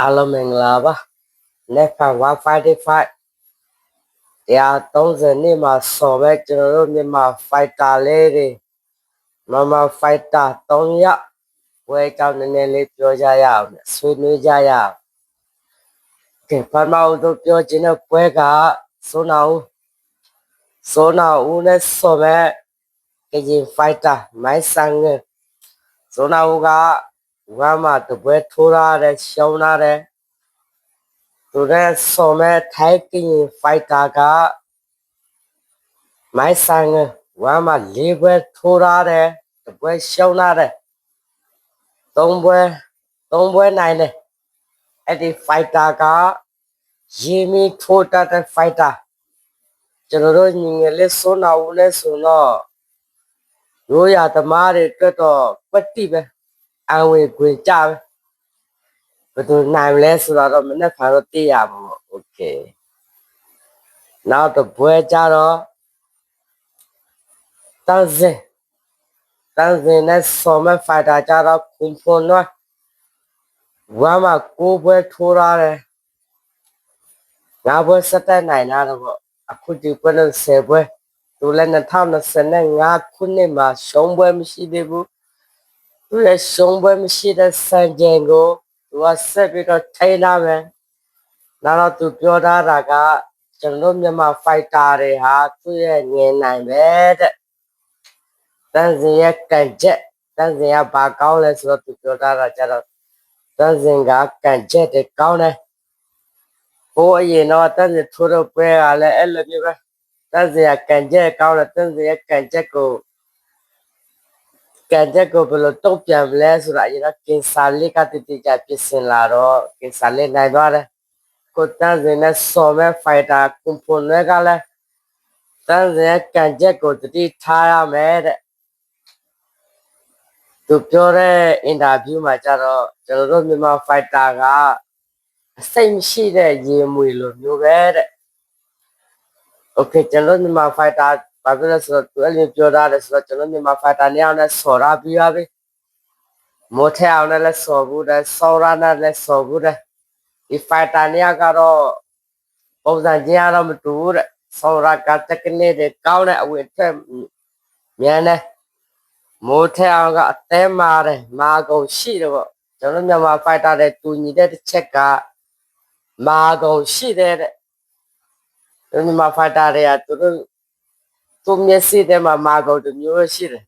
အားလုံးမင်္ဂလာပါလက်ဖန်155တရား30နှစ်မှာဆော်ပဲကျွန်တော်တို့မြန်မာဖိုက်တာလေးတွေမမဖိုက်တာ3ရက်ဝဲကြောင်းနည်းနည်းလေးပြောကြရအောင်ဆွေးနွေးကြရအောင်ကဲပထမဆုံးပြောချင်တဲ့ပွဲကဆိုနာဦးဆိုနာဦးနဲ့ဆော်ပဲကရင်ဖိုက်တာမိုင်းဆန်ငယ်ဆိုနာဦးက ဝမ်းမှာတပွဲထိုးရတယ်ရှုံးရတယ်သူတဲ့ဆော်မဲ့ထိုက်ကရင်ဖိုက်တာကမိုင်းဆန်ငယ်ဝမ်းမှာလေးပွဲထိုးရတယ်တပွဲရှုံးရတယ်သုံးပွဲသုံးပွဲနိုင်တယ်အဲ့ဒီဖိုက်တာကရေမီထိုးတတ်တဲ့ဖိုက်တာကျွန်တော်တို့ညီငယ်လေးစိုးနာဦးလဲဆိုတော့ရိုးရသမားတွေအတွက်တော့ပတိပဲ အဝေခွင်ကြပဲဘယ်သူနိုင်မလဲဆိုတော့မနေ့ကတော့သိရမှာပေါ့โอเคနောက်တော့ဘွဲကြတော့တန်းစင်တန်းစင်နဲ့ဆော်မဖိုက်တာကြတော့ကွန်ဖွန်တော့ဝမ်းမှာကိုးဘွဲထိုးရတယ်ငါဘွဲစက်တက်နိုင်တာတော့ပေါ့အခုဒီဘွဲနဲ့ဆယ်ဘွဲသူလည်း2025ခုနှစ်မှာရှုံးဘွဲမရှိသေးဘူး သူရဲ့ရှုံးဘွဲမရှိတဲ့စံချိန်ကိုသူကဆက်ပြီးတော့ထိန်းလာမယ်နောက်တော့သူပြောထားတာကကျွန်တော်မြန်မာဖိုက်တာတွေဟာသူ့ရဲ့ငင်နိုင်ပဲတဲ့တန်စင်ရဲ့ကန်ချက်တန်စင်ကဘာကောင်းလဲဆိုတော့သူပြောထားတာကြတော့တန်စင်ကကန်ချက်တွေကောင်းတယ်ဟိုအရင်တော့တန်စင်ထိုးတော့ပွဲကလည်းအဲ့လိုမျိုးပဲတန်စင်ကကန်ချက်ကောင်းတယ်တန်စင်ရဲ့ကန်ချက်ကို ကန်ချက်ကိုဘယ်လိုတုံ့ပြန်မလဲဆိုတာအရင်ကကင်ဆာလေးကတတိကျပြင်ဆင်လာတော့ကင်ဆာလေးနိုင်သွားတယ်ကိုတန်စင်နဲ့ဆော်မဲ့ဖိုက်တာကွန်ဖွန်တွေကလည်းတန်စင်ရဲ့ကန်ချက်ကိုတတိထားရမယ်တဲ့သူပြောတဲ့အင်တာဗျူးမှာကျတော့ကျွန်တော်တို့မြန်မာဖိုက်တာကအစိတ်မရှိတဲ့ရေမွေလိုမျိုးပဲတဲ့ Okay ကျွန်တော်မြန်မာဖိုက်တာ ဘာဖြစ်လဲဆိုတော့သူအဲ့လိုပြောထားတယ်ဆိုတော့ကျွန်တော်မြန်မာဖိုက်တာနေအောင်နဲ့ဆော်ရပြီးရပြီမိုးထဲအောင်နဲ့လည်းဆော်ဘူးတယ်ဆော်ရနဲ့လည်းဆော်ဘူးတယ်ဒီဖိုက်တာနေကတော့ပုံစံချင်းကတော့မတူဘူးတဲ့ဆော်ရကတက်ကလေးတွေကောင်းတဲ့အဝတ်ထက်မြန်တယ်မိုးထဲအောင်ကအသေးမာတယ်မာကုန်ရှိတယ်ပေါ့ကျွန်တော်မြန်မာဖိုက်တာတွေတူညီတဲ့တစ်ချက်ကမာကုန်ရှိတယ်တဲ့မြန်မာဖိုက်တာတွေကသူတို့ သူမျက်စိထဲမှာမာကုန်တစ်မျိုးရှိတယ်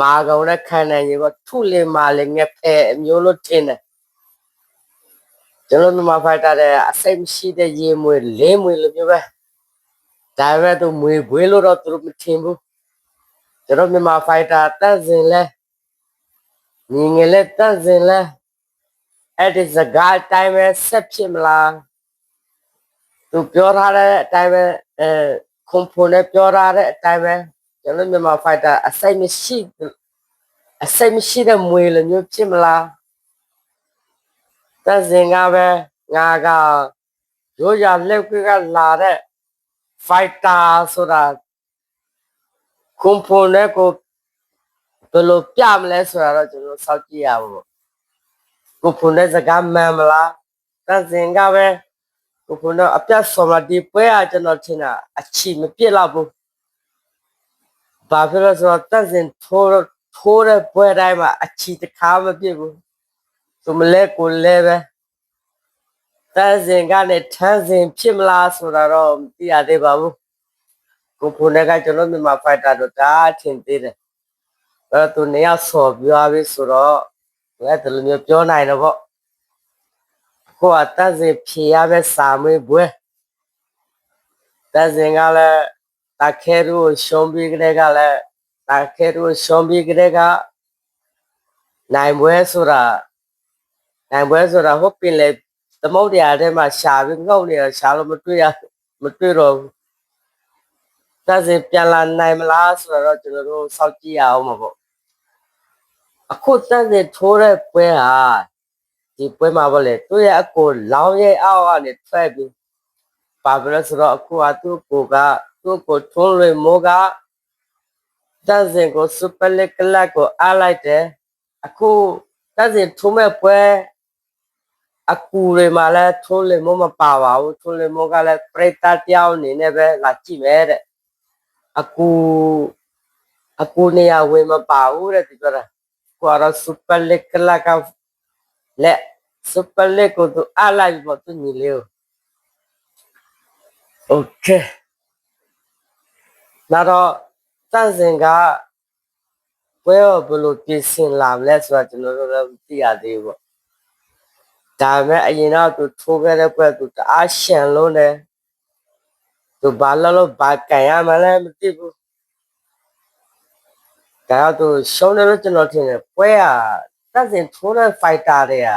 မာကုန်နဲ့ခံနိုင်ရေကထုလေမာလေငက်ဖဲအမျိုးလို့ထင်တယ်ကျွန်တော်မြန်မာဖိုက်တာတွေအစိတ်မရှိတဲ့ရေမွေလေးမွေလိုမျိုးပဲဒါပေမဲ့သူမွေဘွေးလို့တော့သူတို့မထင်ဘူးကျွန်တော်မြန်မာဖိုက်တာတက်စင်လဲညီငယ်လဲတက်စင်လဲအဲ့ဒီစကားအတိုင်းပဲဆက်ဖြစ်မလားသူပြောထားတဲ့အတိုင်းပဲအဲ ကွန်ဖိုနဲ့ပြောထားတဲ့အတိုင်းပဲကျွန်တော်မြန်မာဖိုက်တာအစိတ်မရှိအစိတ်မရှိတဲ့မွေလိုမျိုးဖြစ်မလားတက်စင်ကပဲငါကရိုးရလက်ကကလာတဲ့ဖိုက်တာဆိုတာကွန်ဖိုနဲ့ကိုဘယ်လိုပြမလဲဆိုတာတော့ကျွန်တော်စောင့်ကြည့်ရပါဘူးကွန်ဖိုနဲ့စကားမှန်မလားတက်စင်ကပဲ ကိုခုနအပြတ်ဆော်မဒီပွဲကကျွန်တော်ထင်တာအချီမပြစ်တော့ဘူးဘာဖြစ်လို့ဆိုတော့တက်စင်ထိုးထိုးတဲ့ပွဲတိုင်းမှာအချီတစ်ခါမပြစ်ဘူးသူမလဲကိုလဲပဲတက်စင်ကလည်းထန်းစင်ဖြစ်မလားဆိုတာတော့မသိရသေးပါဘူးကိုခုနကကျွန်တော်မြန်မာဖိုက်တာတော့ဒါထင်သေးတယ်အဲ့တော့သူနေရာဆော်ပြောပြီးဆိုတော့လည်းဒီလိုမျိုးပြောနိုင်တော့ပေါ့ ကိုကတက်စင်ဖြေရမယ့်စာမွေးပွဲတက်စင်ကလည်းတခဲရူရှုံးပြီးကလေးကလည်းတခဲရူရှုံးပြီးကလေးကနိုင်ပွဲဆိုတာနိုင်ပွဲဆိုတာဟုတ်ပင်လေသမုတ်တရားထဲမှာရှာပြီးငုတ်နေတော့ရှာလို့မတွေ့ရမတွေ့တော့ဘူးတက်စင်ပြန်လာနိုင်မလားဆိုတော့ကျွန်တော်တို့စောင့်ကြည့်ရအောင်မှာပေါ့အခုတက်စင်ထိုးတဲ့ပွဲဟာ ဒီပွဲမှာဗောလေသူ့ရဲ့အကိုလောင်းရဲ့အောက်ကနေထွက်ပြီးပါဘလို့ဆိုတော့အခုကသူ့ကိုကသူ့ကိုထုံးလွေမိုးကတန်စင်ကိုစူပါလက်ကလပ်ကိုအားလိုက်တယ်အခုတန်စင်ထုံးမဲ့ပွဲအကူတွေမှာလည်းထိုးလေမို့မပါပါဘူးထိုးလေမို့ကလည်းပရိသတ်တယောက်အနေနဲ့ပဲလာကြည့်မယ်တဲ့အကူအကူနေရာဝင်မပါဘူးတဲ့ဒီပြောတာကိုကတော့စူပါလစ်ကလာက လက်စူပါလစ်ကိုသူအားလိုက်ပြီးတော့သူညီလေးကိုโอเคနောက်တော့တန့်စင်ကပွဲရောဘယ်လိုပြင်ဆင်လာမလဲဆိုတာကျွန်တော်တို့လည်းမသိရသေးဘူးပေါ့ ဒါပေမဲ့အရင်တော့သူထိုးခဲ့တဲ့ကွက်သူတအားရှန်လုံးတယ်သူဘာလို့လို့ဘာကန်ရမှလည်းမသိဘူးဒါတော့သူရှုံးတယ်လို့ကျွန်တော်ထင်တယ်ပွဲက တက်စင်ထိုးတဲ့ fighter တွေက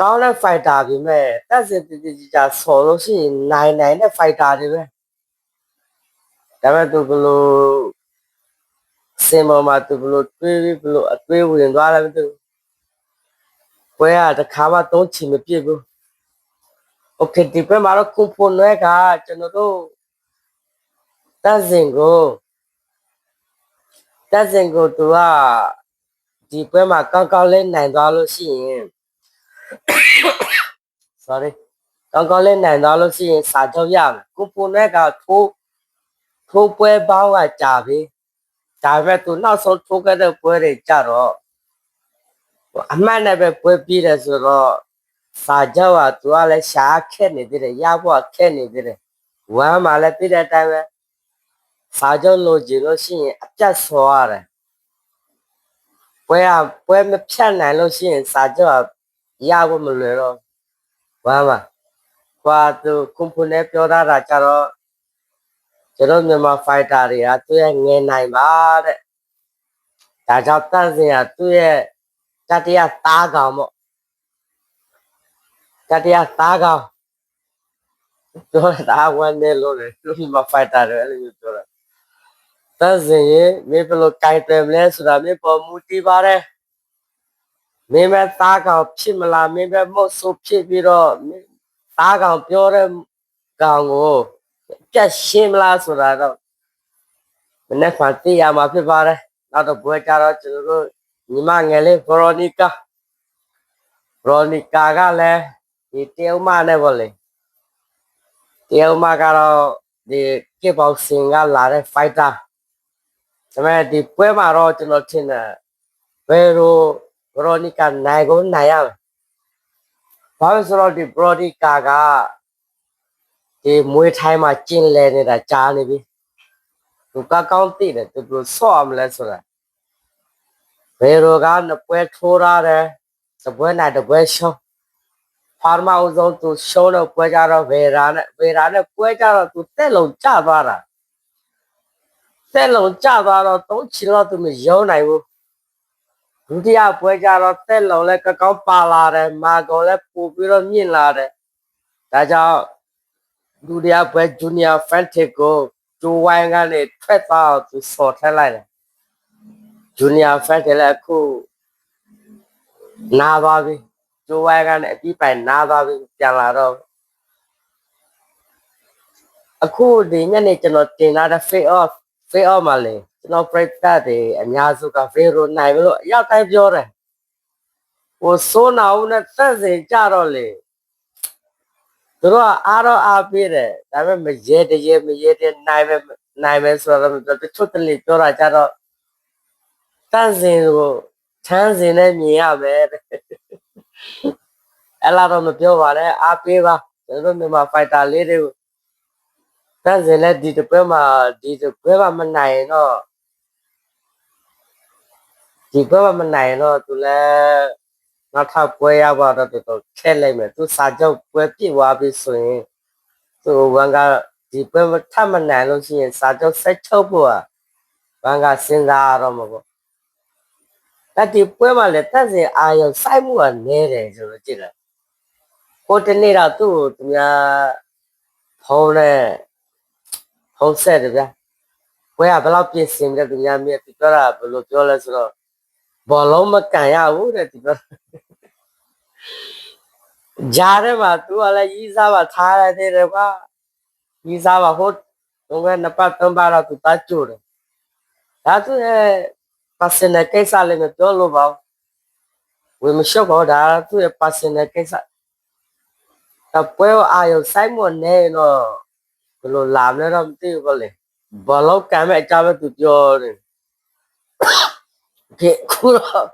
ကောင်းတဲ့ fighter ပြီမဲ့တက်စင်တည်တည်ကြဆော်လို့ရှိရင်နိုင်နိုင်တဲ့ fighter တွေပဲဒါပေမဲ့သူဘလို့စင်ပေါ်မှာသူဘလို့တွေးပြီးဘလို့အတွေးဝင်သွားတယ်မသိဘူး ပွဲကတစ်ခါမှသုံးချင်မပြည့်ဘူးโอเคဒီပွဲမှာတော့ကွန်ဖိုနွဲကကျွန်တော်တို့တက်စင်ကိုတက်စင်ကိုသူက ဒီပွဲမှာကောင်းကောင်းလေးနိုင်သွားလို့ရှိရင် sorry ကောင်းကောင်းလေးနိုင်သွားလို့ရှိရင်စာချုပ်ရမယ်ကွန်ဖိုနွဲကထိုးထိုးပွဲပေါင်းကကြာပြီဒါပေမဲ့သူနောက်ဆုံးထိုးခဲ့တဲ့ပွဲတွေကြတော့အမှန်နဲ့ပဲပွဲပြီးတယ်ဆိုတော့စာကြောက်ကသူကလည်းရှားခက်နေသေးတယ်ရဖို့ခက်နေသေးတယ်ဝမ်းမှာလည်းပြတဲ့အတိုင်းပဲစာကြောက်လို့ကြည့်လို့ရှိရင်အပြတ်ဆော်ရတယ် ပွဲကပွဲမဖြတ်နိုင်လို့ရှိရင်စာကြောက်ကရဖို့မလွယ်တော့ဝမ်းမှာကွာသူကွန်ဖိုနဲ့ပြောတာတာကြတော့ကျွန်တော်မြန်မာဖိုက်တာတွေကသူရဲ့ငယ်နိုင်ပါတဲ့ဒါကြောင့်တန့်စင်ကသူ့ရဲ့တတိယသားကောင်ပေါ့တတိယသားကောင်ပြောတာဝမ်းနေလို့လေသူမဖိုက်တာတယ်အဲ့လိုမျိုးပြောတာ တန်းစင်ရင်မင်းဘယ်လိုကြိုက်တယ်မလဲဆိုတာမင်းပေါ်မူတည်ပါတယ်မင်းပဲသားကောင်ဖြစ်မလားမင်းပဲမဟုတ်ဆိုဖြစ်ပြီးတော့မင်းသားကောင်ပြောတဲ့ကောင်ကိုပြတ်ရှင်းမလားဆိုတာတော့မနေ့ကသိရမှာဖြစ်ပါတယ်နောက်တော့ဘွဲကြတော့ကျွန်တော်တို့ညီမငယ်လေးဗရိုနီကာဗရိုနီကာကလည်းဒီတယောက်မနဲ့ပေါ့လေတယောက်မကတော့ဒီကစ်ဘောက်ဆင်ကလာတဲ့ fighter ဒါပေမဲ့ဒီပွဲမှာတော့ကျွန်တော်ထင်တယ်ဘယ်လိုဗရိုနီကာနိုင်ကိုနိုင်ရမယ်ဘာလို့ဆိုတော့ဒီဗရိုနီကာကဒီမွေးထိုင်းမှာကျင်းလဲနေတာကြားနေပြီသူကကောင်းသိတယ်သူဘယ်လိုဆော့ရမလဲဆိုတာဘယ်လိုကနှစ်ပွဲထိုးရတယ်တပွဲနိုင်တပွဲရှုံးဖာမအောင်ဆုံးသူရှုံးတော့ပွဲကြတော့ဗေရာနဲ့ဗေရာနဲ့ပွဲကြတော့သူတက်လုံးကျသွားတာ တက်လုံးကျသွားတော့သုံးချီတော့သူမယုံနိုင်ဘူးဒုတိယပွဲကြတော့တက်လုံးလည်းကကောင်းပါလာတယ်မာကောင်လည်းပို့ပြီးတော့မြင့်လာတယ်ဒါကြောင့်ဒုတိယပွဲဂျူနီယာဖန်တစ်ကိုဂျိုဝိုင်းကနေထွက်သွားအောင်သူဆော်ထက်လိုက်တယ်ဂျူနီယာဖက်တယ်လည်းအခုနာသွားပြီကျိုးဝိုင်းကနေအပြီးပိုင်နာသွားပြီပြန်လာတော့အခုဒီညနေကျွန်တော်တင်လာတဲ့ face off face off မှာလေကျွန်တော် break တွေအများစုက Vero နိုင်မလို့အရောက်တိုင်းပြောတယ်ဟိုစိုးနာဦးနဲ့သက်စင်ကြတော့လေသူတို့ကအားတော့အားပေးတယ်ဒါပေမဲ့မရဲတရဲမရဲတဲ့နိုင်ပဲနိုင်ပဲဆိုတော့တချို့တလေပြောတာကြတော့တန့်စင်ကိုချမ်းစင်နဲ့မြင်ရမယ်တဲ့အဲ့လာတော့မပြောပါနဲ့အားပေးပါကျွန်တော်တို့မြန်မာဖိုက်တာလေးတွေကို တန့်စင်နဲ့ဒီတစ်ပွဲမှာဒီတစ်ပွဲမှာမနိုင်ရင်တော့ဒီပွဲမှာမနိုင်ရင်တော့သူလည်းနောက်ထပ်ပွဲရပါတော့တော်တော်ခက်လိုက်မယ်သူစာချုပ်ပွဲပြည့်သွားပြီဆိုရင်သူဝန်ကဒီပွဲထပ်မနိုင်လို့ရှိရင်စာချုပ်ဆက်ချုပ်ဖို့ကဝန်ကစဉ်းစားရတော့မှာပေါ့တက်ဒီပွဲမှာလည်းတက်စင်အာရုံစိုက်မှုကနည်းတယ်ဆိုတော့ကြည့်လိုက်ဟိုတနေ့တော့သူ့ကိုသူများဖုံးနဲ့ ဖုံးဆက်တယ်ဗျာပွဲကဘယ်လောက်ပြင်ဆင်ပြီးတော့သူများမြင်သူပြောတာဘယ်လိုပြောလဲဆိုတော့ဘောလုံးမကန်ရဘူးတဲ့သူပြောဂျားထဲမှာသူကလည်းကြီးစားပါထားရသေးတယ်ကွာကြီးစားပါဟိုတော့ကနှစ်ပတ်သုံးပတ်တော့သူတတ်ကြိုးတယ်ဒါသူရဲ့ personal ကိစ္စလည်းမပြောလို့ပါဘူးဝေမလျှော့ပါဘူးဒါသူ့ရဲ့ personal ကိစ္စတပွဲအာရုံစိုက်မနေတော့ ဘယ်လိုလာမလဲတော့မသိဘူးပေါ့လေဘလောက်ကမ်းမဲ့အကြမ်းပဲသူပြောတယ်ကဲခုတော့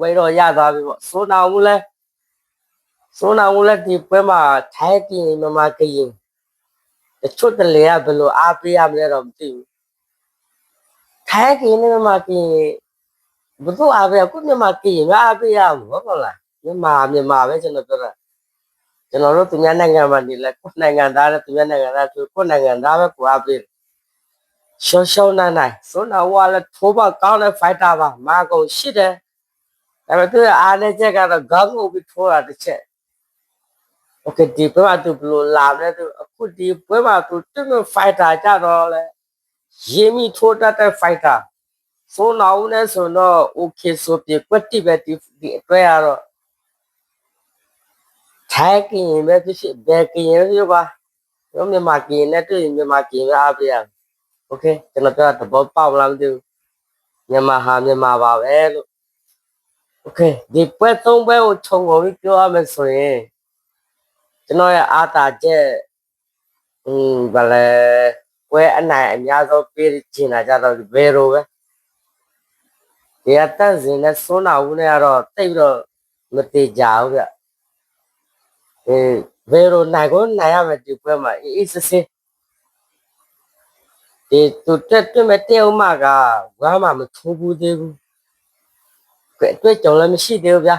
ဝေတော့ရသွားပြီပေါ့စိုးနာဦးလဲစိုးနာဦးလဲဒီပွဲမှာထိုင်းပြည်မမကရင်တချို့တလေကဘယ်လိုအားပေးရမလဲတော့မသိဘူးထိုင်းကရင်နဲ့မမကရင်ဘုသူအားပဲခုမြန်မာကြည့်ရင်အားပေးရမှာဟုတ်လားမြန်မာမြန်မာပဲကျွန်တော်ပြောတာ ကျွန်တော်တို့သူများနိုင်ငံမှာနေလဲကိုယ်နိုင်ငံသားနဲ့သူများနိုင်ငံသားဆိုကိုယ်နိုင်ငံသားပဲကိုအားပေးရှောရှောနိုင်နိုင်ဆိုတော့ဝါလဲထိုးပါကောင်းတဲ့ fighter ပါမာကုန်ရှိတယ်ဒါပေမဲ့သူအားနဲ့ချက်ကတော့ဂေါင်းကိုပြီးထိုးတာတစ်ချက် Okay ဒီပွဲမှာသူဘယ်လိုလာမလဲသူအခုဒီပွဲမှာသူတွတ်မဲ့ fighter ကြတော့လဲရင်းမိထိုးတတ်တဲ့ fighter ဆိုတော့ဦးနဲ့ဆိုတော့ okay ဆိုပြကွက်တိပဲဒီဒီအတွက်ရတော့ ထိုက်ကရင်ပဲဖြစ်ဖြစ်ဘယ်ကရင်ပဲဖြစ်ပါတို့မြန်မာကရင်နဲ့တွေ့ရင်မြန်မာကရင်ပဲအားပေးရမယ် okay ကျွန်တော်ပြောတာသဘောပေါက်မလားမသိဘူးမြန်မာဟာမြန်မာပါပဲလို့ okay ဒီပွဲသုံးပွဲကိုခြုံငုံပြီးပြောရမယ်ဆိုရင်ကျွန်တော်ရဲ့အားတာချက်อืมဗလဲပွဲအနိုင်အများဆုံးပေးချင်တာကြတော့ဘယ်လိုပဲဒီအတက်စင်နဲ့စွန်းနာဦးနဲ့ကတော့တိတ်ပြီးတော့မတေကြဘူးဗျ အဲဘယ်လိုနိုင်ကိုနိုင်ရမယ်ဒီပွဲမှာအေးအေးစစ်စစ်ဒီသူတက်တွေ့မဲ့တဲဥမကဝမ်းမှာမချိုးဘူးသေးဘူးကဲတွေ့ကြုံလည်းမရှိသေးဘူးဗျာ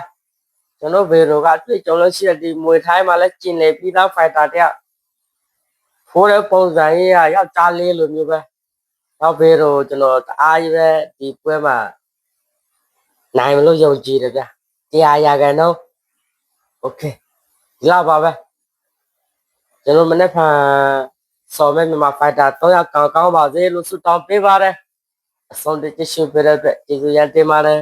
ကျွန်တော်ဘယ်လိုကတွေ့ကြုံလို့ရှိတဲ့ဒီမွေထိုင်းမှာလည်းကျင်လေပြီးသားဖိုက်တာတယောက်ဖိုးတဲ့ပုံစံကြီးကယောက်ျားလေးလိုမျိုးပဲတော့ဘယ်လိုကျွန်တော်တအားကြီးပဲဒီပွဲမှာ နိုင်မလို့ယုံကြည်တယ်ဗျတရားရာကန်တော့โอเค ဒီလောက်ပါပဲကျွန်တော်မနေ့ကစော်မဲ့မြန်မာဖိုက်တာတော့ရကောင်းကောင်းပါစေလို့ဆုတောင်းပေးပါတယ်အဆုံးတကြည့်ရှုပေးတဲ့အတွက်ကျေးဇူးရတင်ပါတယ်